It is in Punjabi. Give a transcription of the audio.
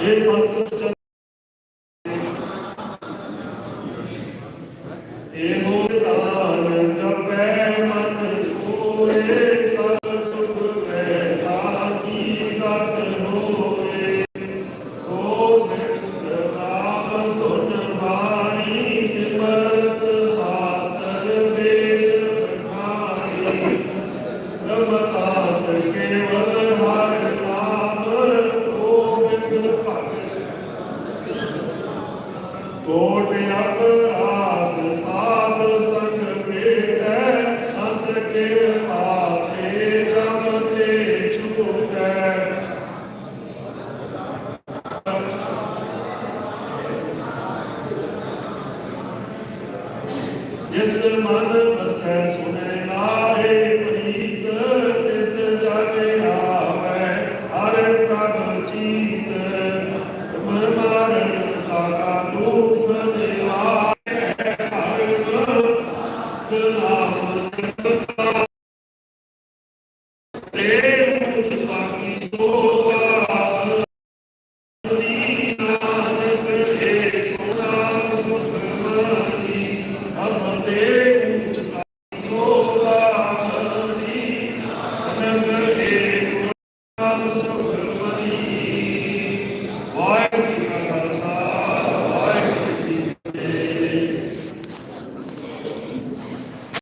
ਇਹ ਪੰਥ ਇਹ ਹੋਦਾਨ ਜਪੈ ਮਨ ਕੋਏ ਸਭ ਤੁਧ ਕੋਟ ਅਪਰਾਧ ਸਾਧ ਸੰਗ ਭੇਟੈ ਅੰਤ ਕੇ ਪਾਤੇ ਜਮ ਤੇ ਛੂਟੈ ਜਿਸ ਮਨ Eh.